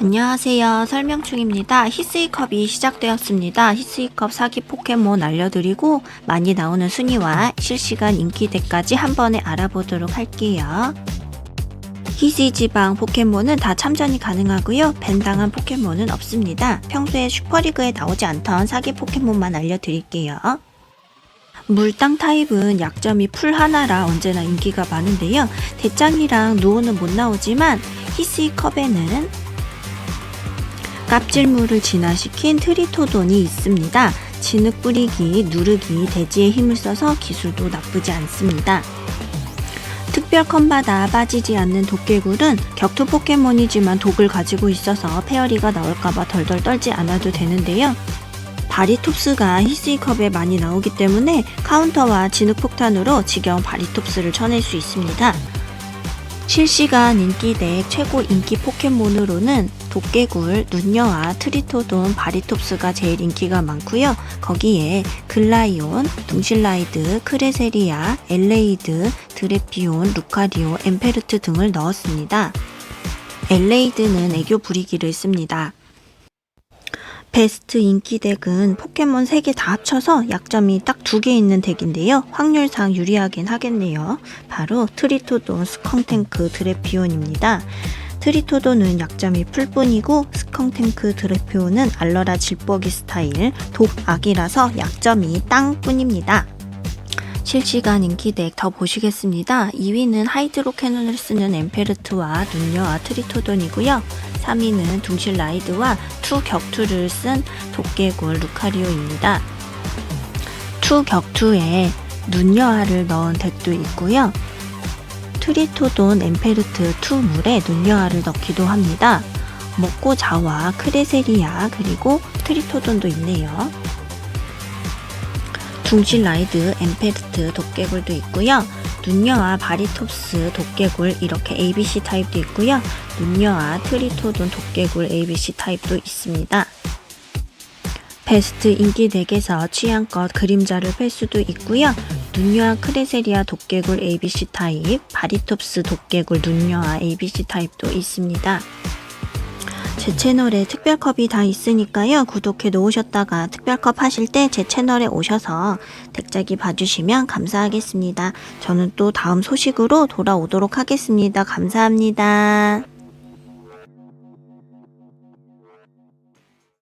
안녕하세요. 설명충입니다. 히스이컵이 시작되었습니다. 히스이컵 사기 포켓몬 알려드리고 많이 나오는 순위와 실시간 인기대까지 한 번에 알아보도록 할게요. 히스 지방 포켓몬은 다 참전이 가능하고요. 밴당한 포켓몬은 없습니다. 평소에 슈퍼리그에 나오지 않던 사기 포켓몬만 알려드릴게요. 물땅 타입은 약점이 풀 하나라 언제나 인기가 많은데요. 대짱이랑 노우는 못 나오지만 히스이 컵에는 깝질물을 진화시킨 트리토돈이 있습니다. 진흙 뿌리기, 누르기, 대지의 힘을 써서 기술도 나쁘지 않습니다. 특별 컴바다 빠지지 않는 도깨굴은 격투 포켓몬이지만 독을 가지고 있어서 페어리가 나올까봐 덜덜 떨지 않아도 되는데요. 바리톱스가 히스이컵에 많이 나오기 때문에 카운터와 진흙 폭탄으로 지겨운 바리톱스를 쳐낼 수 있습니다. 실시간 인기덱 최고 인기 포켓몬으로는 도깨굴, 눈여와 트리토돈, 바리톱스가 제일 인기가 많고요. 거기에 글라이온, 둥실라이드, 크레세리아, 엘레이드, 드레피온, 루카리오, 엠페르트 등을 넣었습니다. 엘레이드는 애교 부리기를 씁니다. 베스트 인기 덱은 포켓몬 3개 다 합쳐서 약점이 딱 두 개 있는 덱인데요. 확률상 유리하긴 하겠네요. 바로 트리토돈, 스컹탱크, 드레피온입니다. 트리토돈은 약점이 풀뿐이고 스컹탱크, 드레피온은 알러라 질뻑이 스타일, 독악이라서 약점이 땅뿐입니다. 실시간 인기 덱 더 보시겠습니다. 2위는 하이드로 캐논을 쓰는 엠페르트와 눈여와 트리토돈이고요. 3위는 둥실 라이드와 투 격투를 쓴 도깨굴 루카리오입니다. 투 격투에 눈여아를 넣은 덱도 있고요. 트리토돈 엠페르트 투 물에 눈여아를 넣기도 합니다. 먹고 자와 크레세리아 그리고 트리토돈도 있네요. 둥실 라이드, 엠페르트, 도깨굴도 있고요. 눈여와 바리톱스, 도깨굴 이렇게 ABC 타입도 있고요. 눈여와 트리토돈, 도깨굴 ABC 타입도 있습니다. 베스트 인기 덱에서 취향껏 그림자를 펼 수도 있고요. 눈여와 크레세리아 도깨굴 ABC 타입, 바리톱스 도깨굴 눈여와 ABC 타입도 있습니다. 제 채널에 특별컵이 다 있으니까요. 구독해 놓으셨다가 특별컵 하실 때 제 채널에 오셔서 덱짜기 봐주시면 감사하겠습니다. 저는 또 다음 소식으로 돌아오도록 하겠습니다. 감사합니다.